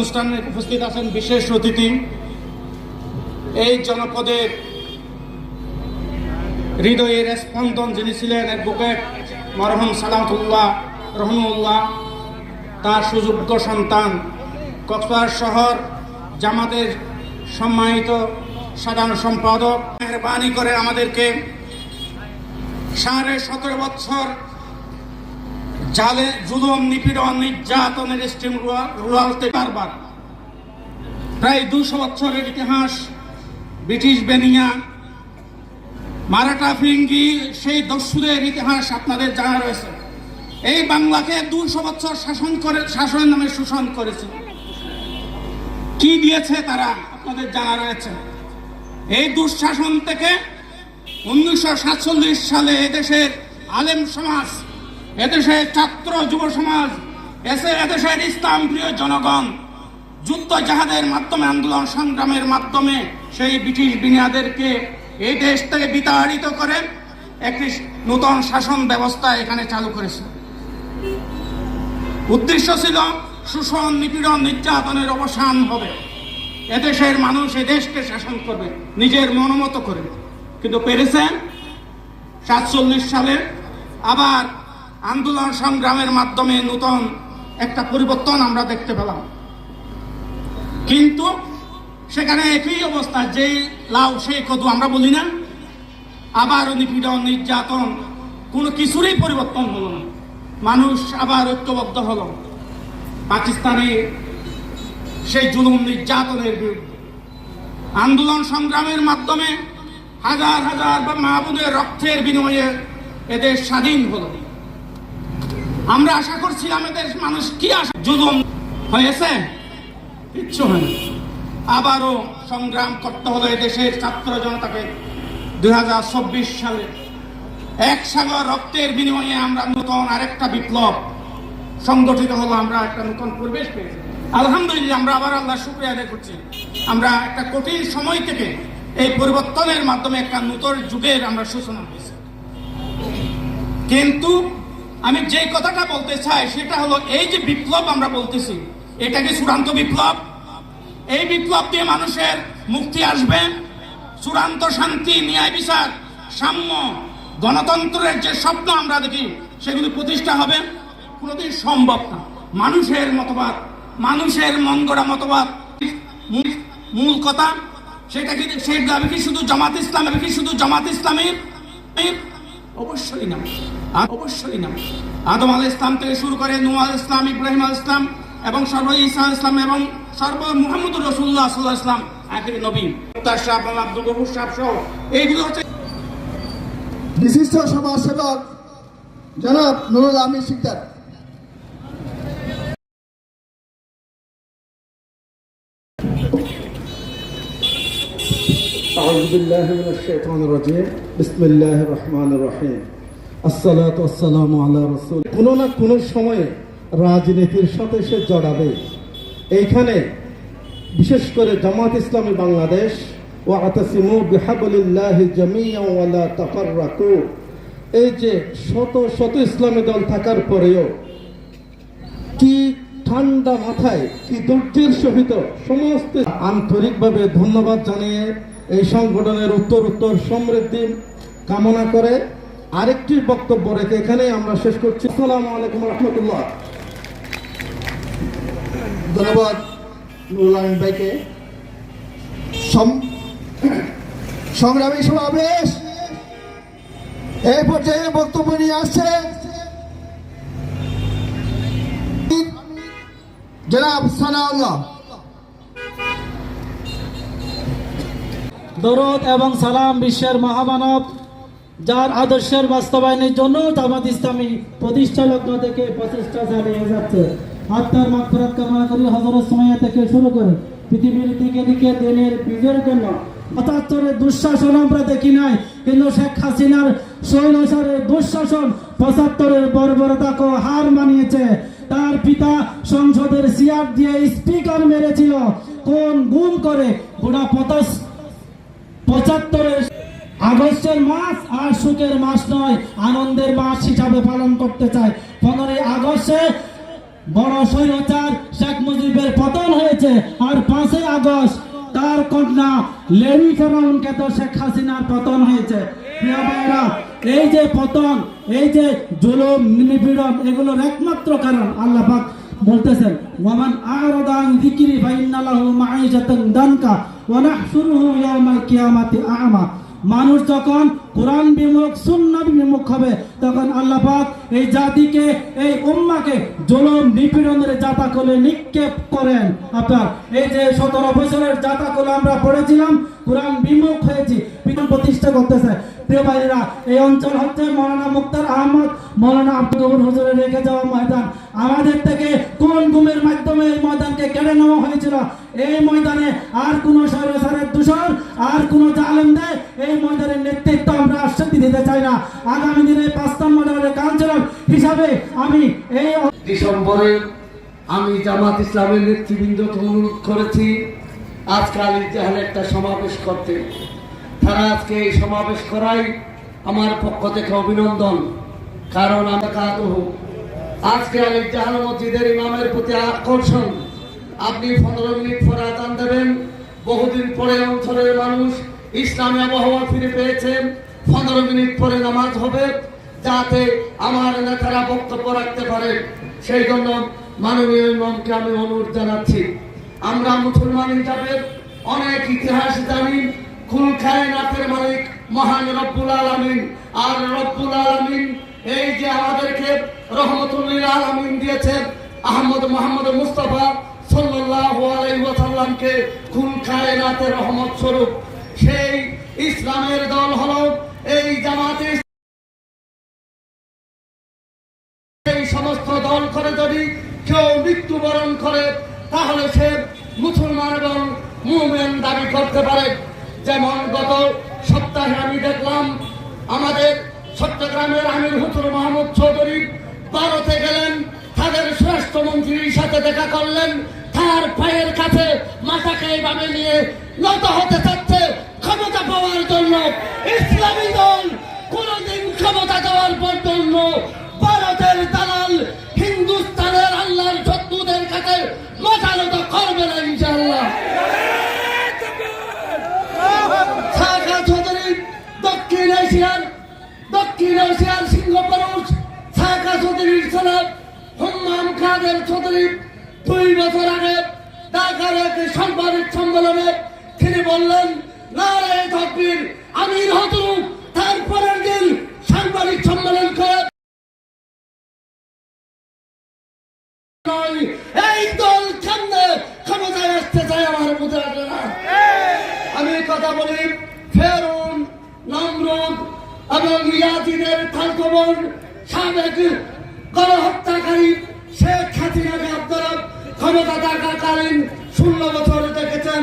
অনুষ্ঠানে উপস্থিত আছেন বিশেষ অতিথি। এই জনপদের হৃদয়ের স্পন্দন যিনি ছিলেন অ্যাডভোকেট মরহম সালামতুল্লাহ রহমুল্লাহ, তার সুযোগ্য সন্তান কক্সবাজার শহর জামাতের সম্মানিত সাধারণ সম্পাদক। মেহরবানি করে আমাদেরকে সাড়ে সতেরো বছর জালে জুলুম, নিপীড়ন, নির্যাতনের স্ট্রিম রুয়ালতে বারবার প্রায় দুশো বছরের ইতিহাস ব্রিটিশ বেনিয়া মারাঠা ফিঙ্গি, সেই দস্যুদের ইতিহাস আপনাদের জানা রয়েছে। এই বাংলাকে দুশো বছর শাসন করে, শাসনের নামে শোষণ করেছে। কি দিয়েছে তারা আপনাদের জানা রয়েছে। এই দুঃশাসন থেকে উনিশশো সাতচল্লিশ সালে এদেশের আলেম সমাজ এদেশের ছাত্র যুব সমাজ এদেশের ইসলাম প্রিয় জনগণ, যুদ্ধ জাহাদের মাধ্যমে, আন্দোলন সংগ্রামের মাধ্যমে সেই ব্রিটিশ বিনিয়াদেরকে এই দেশ থেকে বিতাড়িত করে একটি নূতন শাসন ব্যবস্থা এখানে চালু করেছে। উদ্দেশ্য ছিল শোষণ নিপীড়ন, নির্যাতনের অবসান হবে। এদেশের মানুষ এদেশকে শাসন করবে, নিজের মনোমত করে কিন্তু পেরেছেন সাতচল্লিশ সালে আবার আন্দোলন সংগ্রামের মাধ্যমে নতুন একটা পরিবর্তন আমরা দেখতে পেলাম। কিন্তু সেখানে একই অবস্থা, যেই লাউ, সেই কদু আমরা বলি না। আবার নিপীড়ন, নির্যাতন, কোনো কিছুরই পরিবর্তন হলো না। মানুষ আবার ঐক্যবদ্ধ হলো। পাকিস্তানে সেই জুলুম, নির্যাতনের বিরুদ্ধে। আন্দোলন সংগ্রামের মাধ্যমে হাজার হাজার বা মাহবুদের রক্তের বিনিময়ে এদের স্বাধীন হলো। আমরা আশা করছিলাম এদের মানুষ কি আশা হয়েছে? কিচ্ছু হয়নি আবারও সংগ্রাম করতে হলো এদেশের ছাত্র জনতাকে। দু হাজার চব্বিশ সালে এক সাগর রক্তের বিনিময়ে আমরা নতুন আরেকটা বিপ্লব সংগঠিত হলো, আমরা একটা নতুন পরিবেশ পেয়েছি। আলহামদুলিল্লাহ, আমরা আবার আল্লাহ শুক্রিয়া আদায় করছি। আমরা একটা কঠিন সময় থেকে এই পরিবর্তনের মাধ্যমে একটা নূতন যুগের আমরা সূচনা হয়েছে কিন্তু আমি যে কথাটা বলতে চাই, সেটা হলো এই যে বিপ্লব আমরা বলতেছি, এটা কি চূড়ান্ত বিপ্লব? এই বিপ্লব দিয়ে মানুষের মুক্তি আসবে? চূড়ান্ত শান্তি, ন্যায় বিচার, সাম্য, গণতন্ত্রের যে স্বপ্ন আমরা দেখি, সেগুলি প্রতিষ্ঠা হবে? কোনোদিন সম্ভব না। মানুষের মতবাদ, মানুষের মন গড়া মতবাদ, মূল- কথা, সেটা কি সেই দাবি কি শুধু জামাত ইসলাম কি শুধু জামাত ইসলামের অবশ্যই না। আর অবশ্যই না আদম আল ইসলাম থেকে শুরু করে নু আল ইসলাম ইব্রাহিম আল ইসলাম এবং সর্ব ইসা আল ইসলাম এবং সর্ব মুহাম্মদ রসুল্লাহ সাল্লাহ ইসলাম আখির নবী তার শাহ আব্দুল গফুর সাহ সহ এইগুলো হচ্ছে বিশিষ্ট সমাজসেবক জনাব নুরুল আমিন সিকদার أعوذ بالله من الشيطان الرجيم بسم الله الرحمن الرحيم আসসালাম আল্লাহ রসুল। কোনো না কোনো সময়ে রাজনীতির সাথে সে জড়াবে। এইখানে বিশেষ করে জামাত ইসলামী বাংলাদেশ ও আতাসিমু বিহাবলিল্লাহ এই যে শত শত ইসলামী দল থাকার পরেও কি ঠান্ডা মাথায়, কি ধৈর্যের সহিত সমস্ত আন্তরিকভাবে ধন্যবাদ জানিয়ে এই সংগঠনের উত্তর উত্তর সমৃদ্ধি কামনা করে আরেকটি বক্তব্য রেখে এখানে আমরা শেষ করছি। আসসালামু আলাইকুম রহমতুল্লাহ। ধন্যবাদ নুরুল ভাইকে। সংগ্রামী সমাবেশ। এই পর্যায়ে বক্তব্য নিয়ে আসছে জনাব সানাউল্লাহ। দরদ এবং সালাম বিশ্বের মহামানব যার আদর্শের বাস্তবায়নের জন্য জামাত ইসলামী প্রতিষ্ঠা লগ্ন থেকে প্রচেষ্টা চালিয়ে যাচ্ছে। আত্মার মাগফিরাত কামনা করি হজরত সময় থেকে শুরু করে পৃথিবীর দিকে দিকে দিনের বিজয়ের জন্য। পঁচাত্তরের দুঃশাসন আমরা দেখি নাই, কিন্তু শেখ হাসিনার স্বৈরাচারের দুঃশাসন পঁচাত্তরের বর্বরতাকে হার মানিয়েছে। তার পিতা সংসদের চেয়ার দিয়ে স্পিকার মেরেছিল। কোন গুম করে গোটা পঁচাত্তরের আগস্টের মাস আর সুখের মাস নয়, আনন্দের মাস হিসাবে পালন করতে চায়। পনেরোই আগস্টে বড় স্বৈরাচার শেখ মুজিবের পতন হয়েছে আর পাঁচই আগস্ট তার কন্যা লেডি ফেরাউনকে তো শেখ হাসিনার পতন হয়েছে। এই যে পতন, এই যে জুলুম, নিপীড়ন, এগুলোর একমাত্র কারণ আল্লাহ পাক বলতেছেন, ওয়ামান আরাদা আন যিকরি ফাইন্না লাহু মাঈশাতান দানকা ওয়া নাহশুরুহু ইয়াওমাল কিয়ামাতি আ'মা। মানুষ যখন কোরআন বিমুখ, সুন্নাহ বিমুখ হবে, তখন আল্লাহ এই জাতিকে, এই উম্মাকে জুলুম, নিপীড়নের জাতাকলে নিক্ষেপ করেন। আপনার এই যে সতেরো বছরের জাতাকলে আমরা পড়েছিলাম, কোরআন বিমুখ হয়েছি পিতাম প্রতিষ্ঠা করতেছে। প্রিয় ভাইরা এই অঞ্চল হচ্ছে মৌলানা মুক্তার আহমদ, মৌলানা আব্দুল হুজুরের রেখে যাওয়া ময়দান। আমাদের থেকে কোন গুমের মাধ্যমে এই ময়দানকে কেড়ে নেওয়া হয়েছিল? এই ময়দানে আর কোন স্বৈরাচারের দূষণ, আর কোন এই ময়দানের নেতৃত্ব আমরা আশ্বাস দিতে চাই না। আগামী দিনে কাউন্সিলর হিসাবে আমি এই ডিসেম্বরে আমি জামাত ইসলামের নেতৃবৃন্দকে অনুরোধ করেছি আজকে আলী জাহালে একটা সমাবেশ করতে। তারা আজকে এই সমাবেশ করাই আমার পক্ষ থেকে অভিনন্দন, কারণ আমরা কাতহ। আজকে আলী জাহাল মসজিদের ইমামের প্রতি আকর্ষণ আপনি পনেরো মিনিট পরে আদান দেবেন। বহুদিন পরে অঞ্চলের মানুষ ইসলামী আবহাওয়া ফিরে পেয়েছেন পনেরো মিনিট পরে নামাজ হবে, যাতে আমার নেতারা বক্তব্য রাখতে পারে সেই জন্য মাননীয় ইমামকে আমি অনুরোধ জানাচ্ছি। আমরা মুসলমান হিসাবে অনেক ইতিহাস জানি। কুল খায়নাতের মালিক মহান রব্বুল আলামিন। আর রব্বুল আলামিন এই যে আমাদেরকে রহমতুল্লিল আলামিন দিয়েছেন, আহমদ মোহাম্মদ মুস্তাফা সাল্লাল্লাহু আলাইহি ওয়াসাল্লামকে কুল রহমত স্বরূপ। সেই ইসলামের দল হলো এই জামাতে এই সমস্ত দল করে যদি কেউ মৃত্যুবরণ করে, তাহলে সে মুসলমান এবং মুমেন দাবি করতে পারে। যেমন গত সপ্তাহে আমি দেখলাম, আমাদের চট্টগ্রামের আমির হুতুর মাহমুদ চৌধুরী ভারতে গেলেন, তাদের স্বরাষ্ট্রমন্ত্রীর সাথে দেখা করলেন। তার পায়ের কাছে মাথাকে এইভাবে নিয়ে নত হতে চাচ্ছে ক্ষমতা পাওয়ার জন্য। ইসলামী দল কোনদিন ক্ষমতা দেওয়ার পর জন্য ভারতের দালাল হিন্দুস্তানের আল্লাহর শত্রুদের কাছে মতানত করবে না চৌধুরী, দক্ষিণ এশিয়ার দক্ষিণ এশিয়ার সিংহপুরুষ শাখা চৌধুরীর ছেলে হুম্মাম খাদের চৌধুরী। দুই বছর আগে ঢাকার এক সাংবাদিক সম্মেলনে তিনি বললেন নারে তকবীর আমির হতু তারপরের দিন সাংবাদিক সম্মেলন করে এই দল কেমনে ক্ষমতায় আসতে চায় আমার বুঝে না আমি কথা বলি, ফেরুন, নমরুদ এবং ইয়াজিদের থালকবর, সাবেক গণহত্যাকারী শেখ হাসিনাকে আপনারা ক্ষমতা থাকাকালীন ষোলো বছর দেখেছেন।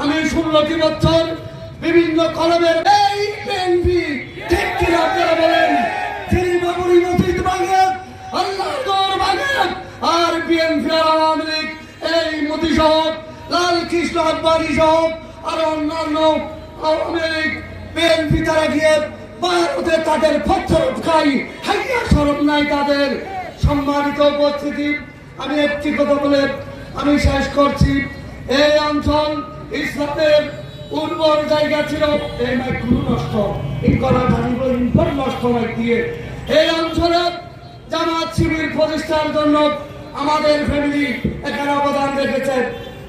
আমি ষোলোটি বছর বিভিন্ন কলমের এই বিএনপি ঠিক কিনা আপনারা বলেন? তিনি বাবুরি মসজিদ ভাঙে আল্লাহ ভাঙে, আর বিএনপি আর আওয়ামী লীগ এই মোদী সহ লাল কৃষ্ণ আদবানি সহ আর অন্যান্য আওয়ামী লীগ, বিএনপি তারা গিয়ে ভারতে তাদের পত্র খাই হাইয়া সরম নাই তাদের সম্মানিত উপস্থিতি। আমি একটি কথা বলে আমি শেষ করছি। এই অঞ্চল ইসলামের উর্বর জায়গা ছিল। এই মাইকগুলো নষ্ট। এই করা জানিব ইনপট নষ্ট মাইক দিয়ে। এই অঞ্চলে জামাত শিবির প্রতিষ্ঠার জন্য আমাদের ফ্যামিলি এখানে অবদান রেখেছে।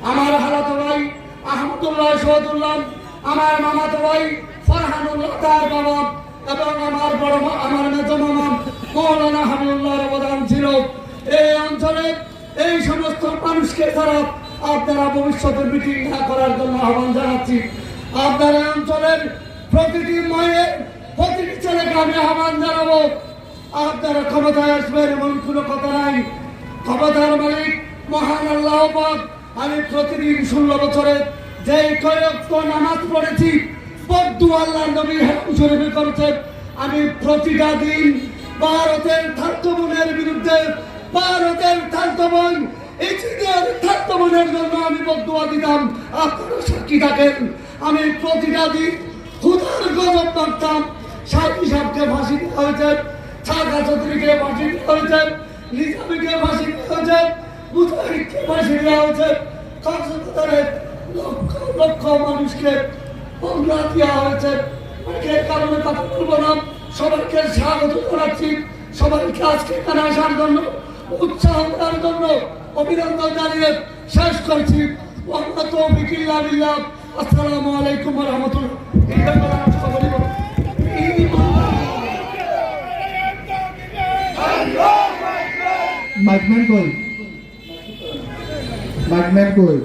আমার হালাত ভাই আহমদুল্লাহ শহদুল্লাহ, আমার মামাতো ভাই ফরহানুল্লাহ তার বাবা এবং আমার বড় আমার মেজ মামা মৌলানা হাবিবুল্লাহর অবদান ছিল। এই অঞ্চলে এই সমস্ত মানুষকে তারা আপনারা ভবিষ্যতে মিটিং না করার জন্য আহ্বান জানাচ্ছি। আপনার অঞ্চলের প্রতিটি মায়ের, প্রতিটি ছেলেকে আমি আহ্বান জানাব। আপনারা ক্ষমতায় আসবেন এমন কোনো কথা নাই। ক্ষমতার মালিক মহান আল্লাহ আমি প্রতিদিন ষোলো বছরে যে কয়েক নামাজ পড়েছি বদ্ধ আল্লাহ নবী শরীফে করেছেন। আমি প্রতিটা দিন ভারতের থার্থবনের বিরুদ্ধে ভারতের থার্থবন ইচিদের থার্থবনের জন্য আমি বদুয়া দিতাম। আপনারা সাক্ষী থাকেন, আমি প্রতিটা দিন খুদার গজব মারতাম। সাথী সাহেবকে ফাঁসি দেওয়া হয়েছে, ছাগা চৌধুরীকে ফাঁসি দেওয়া হয়েছে, নিজামীকে ফাঁসি দেওয়া হয়েছে মুজাহিদকে ফাঁসি দেওয়া হয়েছে। কক্সবাজারে লক্ষ লক্ষ মানুষকে মামলা দেওয়া হয়েছে। অনেকে কারণে কথা বলব না, সবাইকে স্বাগত জানাচ্ছি। সবাইকে আজকে এখানে আসার জন্য উৎসাহ দেওয়ার জন্য অভিনন্দন জানিয়ে শেষ করছি। আসসালামু আলাইকুম রাহমাতুল্লাহ মাইকম্যান কই? মাইকম্যান কই?